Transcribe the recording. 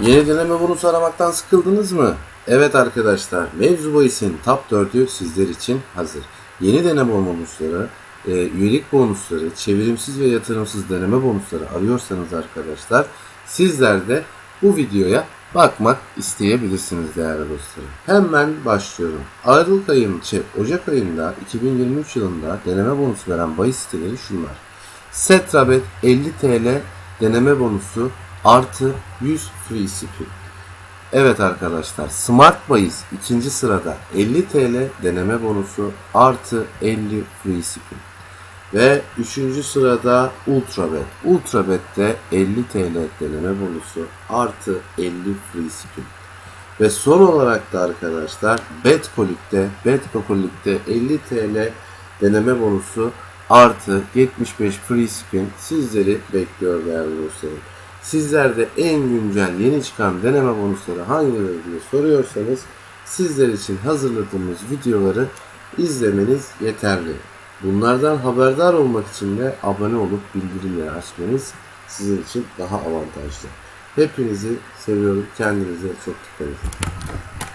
Yeni deneme bonus aramaktan sıkıldınız mı? Evet arkadaşlar, mevzu bahisin top 4'ü sizler için hazır. Yeni deneme bonusları, e, üyelik bonusları, çevirimsiz ve yatırımsız deneme bonusları arıyorsanız arkadaşlar, sizler de bu videoya bakmak isteyebilirsiniz değerli dostlarım. Hemen başlıyorum. Aralık ayının, şey, Ocak ayında 2023 yılında deneme bonusu veren bahis siteleri şunlar. Setrabet 50 TL deneme bonusu artı 100 free spin. Evet arkadaşlar Smart Bahis ikinci sırada 50 TL deneme bonusu artı 50 free spin. Ve üçüncü sırada Ultrabet. Ultrabet'te 50 TL deneme bonusu artı 50 free spin. Ve son olarak da arkadaşlar Betcolik'te Betcolik'te 50 TL deneme bonusu artı 75 free spin sizleri bekliyor değerli dostlarım. Sizler de en güncel yeni çıkan deneme bonusları hangileri diye soruyorsanız sizler için hazırladığımız videoları izlemeniz yeterli. Bunlardan haberdar olmak için de abone olup bildirimleri açmanız sizin için daha avantajlı. Hepinizi seviyorum. Kendinize çok dikkat edin.